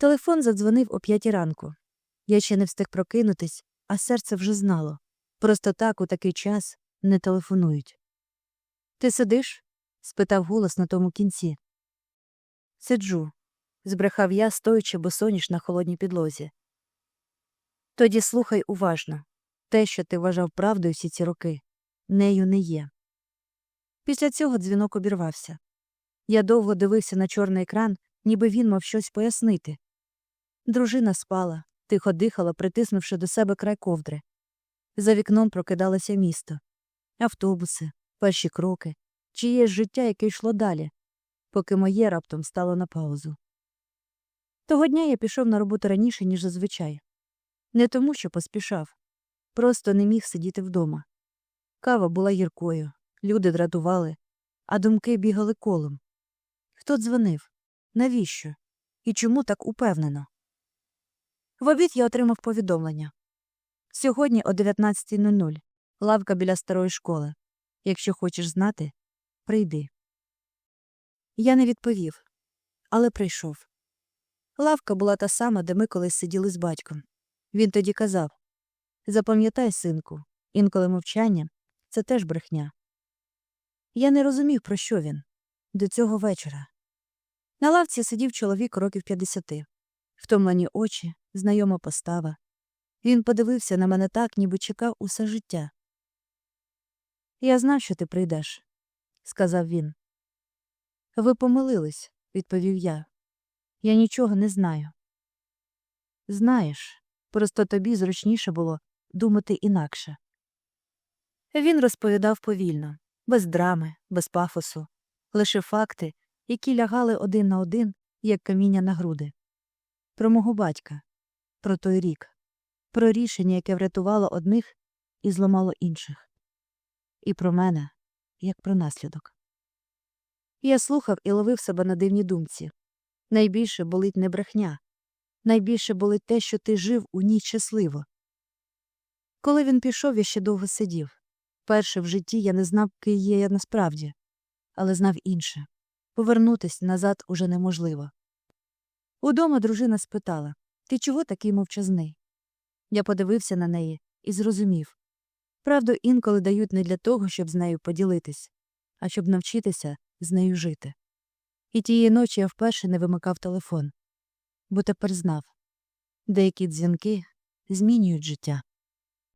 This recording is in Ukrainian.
Телефон задзвонив о п'ятій ранку. Я ще не встиг прокинутись, а серце вже знало. Просто так у такий час не телефонують. Ти сидиш? спитав голос на тому кінці. Сиджу, збрехав я, стоячи босоніж на холодній підлозі. Тоді слухай уважно те, що ти вважав правдою всі ці роки, нею не є. Після цього дзвінок обірвався. Я довго дивився на чорний екран, ніби він мав щось пояснити. Дружина спала, тихо дихала, притиснувши до себе край ковдри. За вікном прокидалося місто, автобуси, перші кроки, чиєсь життя, яке йшло далі, поки моє раптом стало на паузу. Того дня я пішов на роботу раніше, ніж зазвичай. Не тому, що поспішав, просто не міг сидіти вдома. Кава була гіркою, люди дратували, а думки бігали колом. Хто дзвонив? Навіщо? І чому так упевнено? В обід я отримав повідомлення. Сьогодні о 19.00. Лавка біля старої школи. Якщо хочеш знати, прийди. Я не відповів, але прийшов. Лавка була та сама, де ми колись сиділи з батьком. Він тоді казав Запам'ятай, синку, інколи мовчання це теж брехня. Я не розумів, про що він до цього вечора. На лавці сидів чоловік років 50. Втомлені очі, знайома постава. Він подивився на мене так, ніби чекав усе життя. Я знав, що ти прийдеш, сказав він. Ви помилились, відповів я. Я нічого не знаю. Знаєш, просто тобі зручніше було думати інакше. Він розповідав повільно, без драми, без пафосу, лише факти, які лягали один на один, як каміння на груди. Про мого батька, про той рік, про рішення, яке врятувало одних і зламало інших, і про мене, як про наслідок. Я слухав і ловив себе на дивній думці. Найбільше болить не брехня, найбільше болить те, що ти жив у ній щасливо. Коли він пішов, я ще довго сидів. Перше в житті я не знав, ким є я насправді, але знав інше повернутись назад уже неможливо. Удома дружина спитала Ти чого такий мовчазний? Я подивився на неї і зрозумів правду інколи дають не для того, щоб з нею поділитись, а щоб навчитися з нею жити. І тієї ночі я вперше не вимикав телефон, бо тепер знав деякі дзвінки змінюють життя.